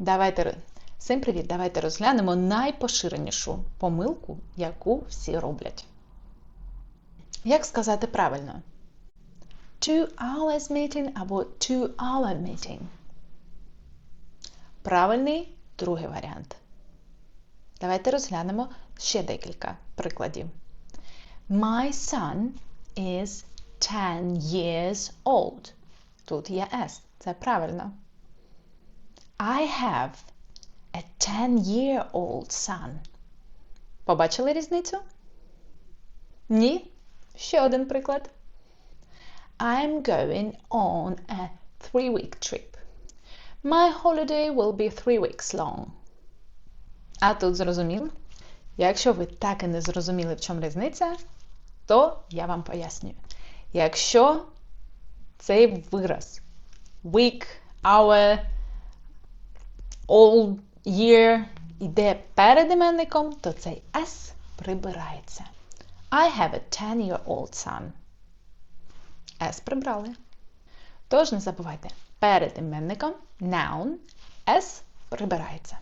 Давайте всім привіт! Давайте розглянемо найпоширенішу помилку, яку всі роблять. Як сказати правильно? Two hours meeting або two hour meeting. Правильний другий варіант. Давайте розглянемо ще декілька прикладів. My son is 10 years old. Тут є S. Це правильно. I have a 10-year-old son. Побачили різницю? Ні? Ще один приклад. I'm going on a three-week trip. My holiday will be three weeks long. А тут зрозуміло? Якщо ви так і не зрозуміли, в чому різниця, то я вам пояснюю. Якщо цей вираз week, hour, all year йде перед іменником, то цей S прибирається. I have a 10-year-old son. S прибрали. Тож не забувайте, перед іменником noun S прибирається.